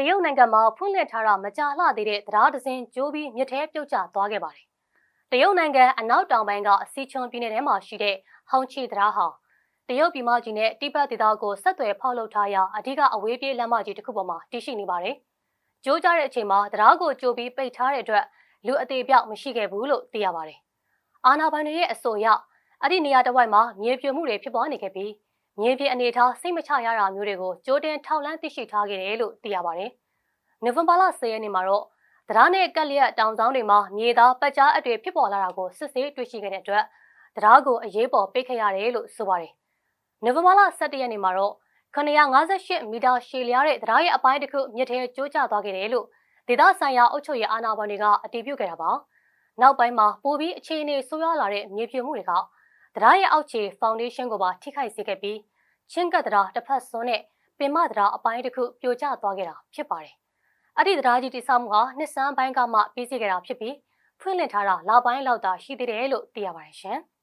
တရုတ်နိုင်ငံမှာဖွင့်လှစ်ထားတာမကြာလှသေးတဲ့တရားဒဇင်ကျိုးပြီးမြစ်ထဲပြုတ်ကျသွားခဲ့ပါတယ်။တရုတ်နိုင်ငံအနောက်တောင်ပိုင်းကအစီချွန်ပြည်နယ်ထဲမှာရှိတဲ့ဟောင်ချီတရားဟာတရုတ်ပြည်မကြီးနဲ့တိဘက်ဒေသကိုဆက်သွယ်ဖောက်လုပ်ထားရာအဓိကအဝေးပြေးလမ်းမကြီးတစ်ခုပေါ်မှာတည်ရှိနေပါတယ်။ကျိုးကြတဲ့အချိန်မှာတရားကိုကြိုပြီးပိတ်ထားတဲ့အတွက်လူအသေးပြောက်မရှိခဲ့ဘူးလို့သိရပါတယ်။အာနာပိုင်တွေရဲ့အဆိုအရအဲ့ဒီနေရာတစ်ဝိုက်မှာမြေပြိုမှုတွေဖြစ်ပွားနေခဲ့ပြီး မြေပြင်အနေထားစိတ်မချရတာမျိုးတွေကိုကြိုတင်ထောက်လန်းသိရှိထားခဲ့တယ်လို့သိရပါတယ်။နိုဝင်ဘာလ10ရက်နေ့မှာတော့တရားနဲ့ကက်လျက်တောင်ဆောင်တွေမှာမြေသားပတ်ကြားအတွေ့ဖြစ်ပေါ်လာတာကိုစစ်ဆေးတွေ့ရှိခဲ့တဲ့အတွက်တရားကိုအရေးပေါ်ပိတ်ခဲ့ရတယ်လို့ဆိုပါတယ်။နိုဝင်ဘာလ17ရက်နေ့မှာတော့958မီတာရှည်လျားတဲ့တရားရဲ့အပိုင်းတစ်ခုမြစ်ထဲကျိုးကျသွားခဲ့တယ်လို့ဒေသဆိုင်ရာအုပ်ချုပ်ရေးအာဏာပိုင်တွေကအတည်ပြုခဲ့တာပါ။နောက်ပိုင်းမှာပိုပြီးအခြေအနေဆိုးရွားလာတဲ့မြေပြိုမှုတွေက တရားရဲ့အောက်ခြေဖောင်ဒေးရှင်းကိုပါထိခိုက်စေခဲ့ပြီးချင်းကပ်တရားတစ်ဖက်စွန်းနဲ့ပင်မတရားအပိုင်းတစ်ခုပြိုကျသွားခဲ့တာဖြစ်ပါတယ်။အဲ့ဒီတရားကြီးတိဆောက်မှုဟာနှစ်စန်းပိုင်းကမှပြီးစီးခဲ့တာဖြစ်ပြီးဖွင့်လှစ်ထားတာလပိုင်းလောက်သာရှိသေးတယ်လို့သိရပါတယ်ရှင်။